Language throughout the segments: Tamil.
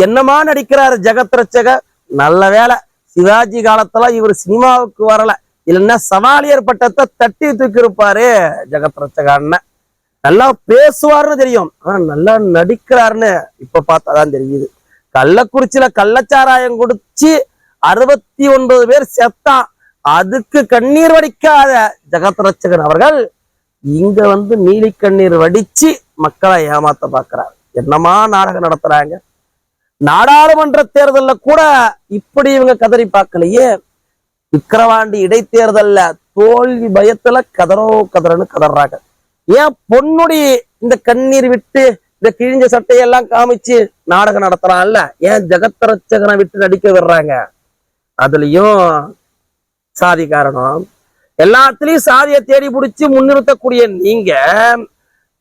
என்னமா நடிக்கிறாரு ஜெகத் ரட்சக நல்ல வேலை. சிவாஜி காலத்துல இவர் சினிமாவுக்கு வரல. இல்லைன்னா சவாலியர் பட்டத்தை தட்டி தூக்கி இருப்பாரு ஜெகத் ரட்சக அண்ணன். நல்லா பேசுவாருன்னு தெரியும். ஆனா நல்லா நடிக்கிறாருன்னு இப்ப பார்த்தாதான் தெரியுது. கள்ளக்குறிச்சியில கள்ளச்சாராயம் குடிச்சு அறுபத்தி ஒன்பது பேர் செத்தான். அதுக்கு கண்ணீர் வடிக்காத ஜெகத் ரட்சகன் அவர்கள் இங்க வந்து நீலி கண்ணீர் வடிச்சு மக்களை ஏமாத்த பாக்குறாரு என்னமா நாடகம் நடத்துறாங்க? நாடாளுமன்ற தேர்தல்ல கூட இப்படி இவங்க கதறி பார்க்கலையே. விக்கிரவாண்டி இடைத்தேர்தல்ல தோல்வி பயத்துல கதறோ கதறன்னு கதறாங்க. ஏன் பொன்னுடி இந்த கண்ணீர் விட்டு இந்த கிழிஞ்ச சட்டையெல்லாம் காமிச்சு நாடகம் நடத்துறான்ல? ஏன் ஜெகத்தரட்சகனை விட்டு நடிக்க விடுறாங்க? அதுலயும் சாதி காரணம். எல்லாத்துலயும் சாதியை தேடி பிடிச்சி முன்னிறுத்தக்கூடிய நீங்க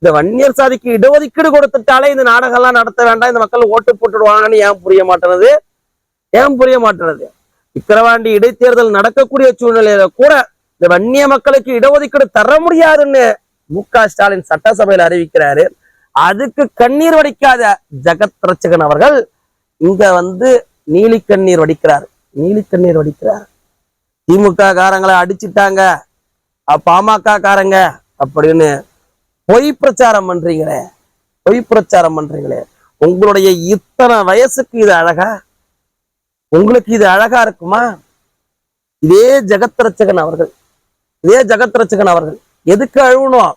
இந்த வன்னியர் சாதிக்கு இடஒதுக்கீடு கொடுத்துட்டாலே இந்த நாடகம் எல்லாம் நடத்த வேண்டாம். இந்த மக்கள் ஓட்டு போட்டுடுவாங்கன்னு ஏன் புரிய மாட்டேனது? ஏன் புரிய மாட்டேனது? விக்கிரவாண்டி இடைத்தேர்தல் நடக்கக்கூடிய சூழ்நிலையில கூட இந்த வன்னிய மக்களுக்கு இடஒதுக்கீடு தர முடியாதுன்னு மு க ஸ்டாலின் சட்டசபையில் அறிவிக்கிறாரு. அதுக்கு கண்ணீர் வடிக்காத ஜெகத் ரச்சகன் அவர்கள் இங்க வந்து நீலி கண்ணீர் வடிக்கிறார். நீலி கண்ணீர் வடிக்கிறார். திமுக காரங்களை அடிச்சிட்டாங்க. பாமக காரங்க அப்படின்னு பொய் பிரச்சாரம் பண்றீங்களே? பொய் பிரச்சாரம் பண்றீங்களே? உங்களுடைய இத்தனை வயசுக்கு இது அழகா? உங்களுக்கு இது அழகா இருக்குமா? இதே ஜெகத்ரட்சகன் அவர்கள் இதே ஜெகத்ரட்சகன் அவர்கள் எதுக்கு அழுவணும்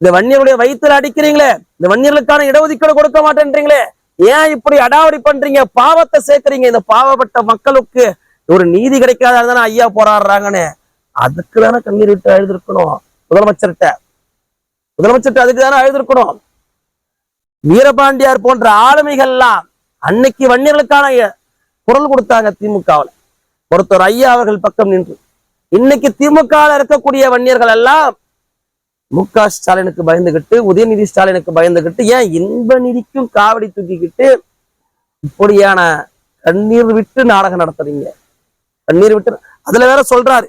இந்த வன்னியருடைய வயித்துல அடிக்கிறீங்களே? இந்த வன்னியர்களுக்கான இடஒதுக்கீடு கொடுக்க மாட்டேன்றீங்களே? ஏன் இப்படி அடாவடி பண்றீங்க? பாவத்தை சேர்க்கறீங்க. இந்த பாவப்பட்ட மக்களுக்கு ஒரு நீதி கிடைக்காத தானே ஐயா போராடுறாங்கன்னு. அதுக்கு தானே கண்ணீர் விட்டு எழுதிருக்கணும் முதலமைச்சர்கிட்ட. முதலமைச்சர் அதுக்கு தானே எழுதிருக்கணும் வீரபாண்டியார் போன்ற ஆளுமைகள்லாம் அன்னைக்கு வன்னியர்களுக்கான குரல் கொடுத்தாங்க திமுகவுல. ஒருத்தர் ஐயா அவர்கள் பக்கம் நின்று. இன்னைக்கு திமுகவில் இருக்கக்கூடிய வன்னியர்கள் எல்லாம் மு க ஸ்டாலினுக்கு பயந்துகிட்டு உதயநிதி ஸ்டாலினுக்கு பயந்துகிட்டு ஏன் இன்ப நிதிக்கும் காவடி தூக்கிக்கிட்டு இப்படியான கண்ணீர் விட்டு நாடகம் நடத்துறீங்க? கண்ணீர் விட்டு அதுல வேற சொல்றாரு.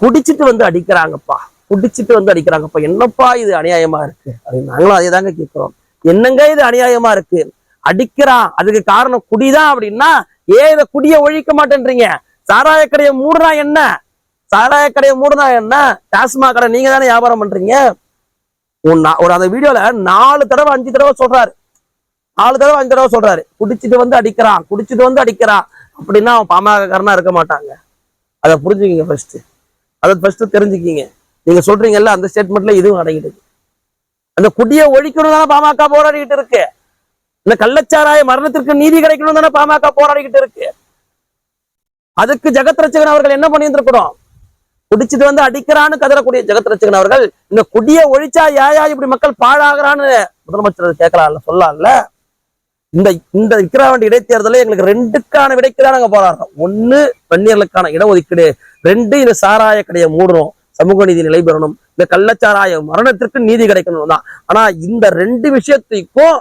குடிச்சிட்டு வந்து அடிக்கிறாங்கப்பா. குடிச்சிட்டு வந்து அடிக்கிறாங்க. அப்ப என்னப்பா இது அநியாயமா இருக்கு? அப்படின்னு நாங்களும் அதே தாங்க கேட்கிறோம் என்னங்க இது அநியாயமா இருக்கு? அடிக்கிறான் அதுக்கு காரணம் குடிதான் அப்படின்னா ஏன் இதை குடிய ஒழிக்க மாட்டேன்றீங்க? சாராய கடையை மூடுனா என்ன? சாராய கடையை மூடுனா என்ன? டாஸ்மாக் கடை நீங்க தானே வியாபாரம் பண்றீங்க? ஒரு ஒரு அந்த வீடியோல நாலு தடவை அஞ்சு தடவை சொல்றாரு. நாலு தடவை அஞ்சு தடவை சொல்றாரு. குடிச்சிட்டு வந்து அடிக்கிறான் குடிச்சிட்டு வந்து அடிக்கிறான். அப்படின்னா அவன் பாமகக்காரனா இருக்க மாட்டாங்க. அதை புரிஞ்சுக்கிங்க ஃபர்ஸ்ட் அதை ஃபர்ஸ்ட் தெரிஞ்சுக்கிங்க. நீங்க சொல்றீங்கல்ல அந்த ஸ்டேட்மெண்ட்ல இதுவும் அடங்கிடுது அந்த குடியை ஒழிக்கணும் தானே பாமக போராடிக்கிட்டு இருக்கு. இந்த கள்ளச்சாராய மரணத்திற்கு நீதி கிடைக்கணும் தானே பாமக போராடிக்கிட்டு இருக்கு. அதுக்கு ஜெகத் ரச்சகன் அவர்கள் என்ன பண்ணியிருந்திருக்கிறோம்? குடிச்சிட்டு வந்து அடிக்கிறான்னு கதறக்கூடிய ஜெகத் ரட்சகன் அவர்கள் இந்த குடியை ஒழிச்சா யாயா இப்படி மக்கள் பாழாகிறான்னு முதலமைச்சர் கேட்கலாம்ல சொல்லலாம்ல இந்த இந்த விக்கிரவாண்டி இடைத்தேர்தலில் எங்களுக்கு ரெண்டுக்கான விடைக்கு தான் நாங்க போராடுறோம். ஒண்ணு வன்னியர்களுக்கான இடஒதுக்கீடு ரெண்டு இந்த சாராய கடையை மூடுறோம் சமூக நீதி நிலை பெறணும். இந்த கள்ளச்சாராய மரணத்திற்கு நீதி கிடைக்கணும் தான். ஆனா இந்த ரெண்டு விஷயத்துக்கும்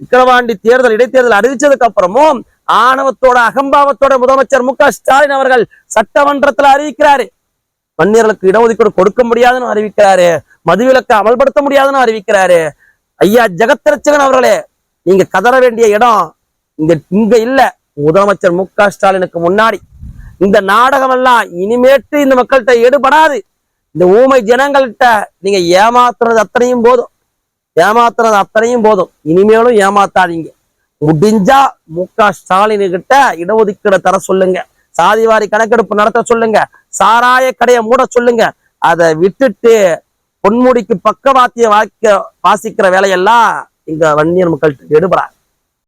விக்கிரவாண்டி தேர்தல் இடைத்தேர்தல் அறிவிச்சதுக்கு அப்புறமும் ஆணவத்தோட அகம்பாவத்தோட முதலமைச்சர் மு க ஸ்டாலின் அவர்கள் சட்டமன்றத்துல அறிவிக்கிறாரு. வன்னியர்களுக்கு இடஒதுக்கீடு கொடுக்க முடியாதுன்னு அறிவிக்கிறாரு. மதுவிலக்கை அமல்படுத்த முடியாதுன்னு அறிவிக்கிறாரு. ஐயா ஜெகத்ரட்சகன் அவர்களே நீங்க கதற வேண்டிய இடம் இங்க இங்க இல்ல. முதலமைச்சர் மு க ஸ்டாலினுக்கு முன்னாடி. இந்த நாடகம் எல்லாம் இனிமேட்டு இந்த மக்கள்கிட்ட எடுபடாது இந்த ஊமை ஜனங்கள்கிட்ட நீங்க ஏமாத்துறது அத்தனையும் போதும். ஏமாத்துறது அத்தனையும் போதும். இனிமேலும் ஏமாத்தாதீங்க. முடிஞ்சா மு க ஸ்டாலினு கிட்ட இடஒதுக்கீடு தர சொல்லுங்க. சாதிவாரி கணக்கெடுப்பு நடத்த சொல்லுங்க. சாராய கடையை மூட சொல்லுங்க. அதை விட்டுட்டு பொன்முடிக்கு பக்கவாத்திய வாக்க வாசிக்கிற வேலையெல்லாம் இங்க வன்னியர் மக்கள்கிட்ட எடுபடாது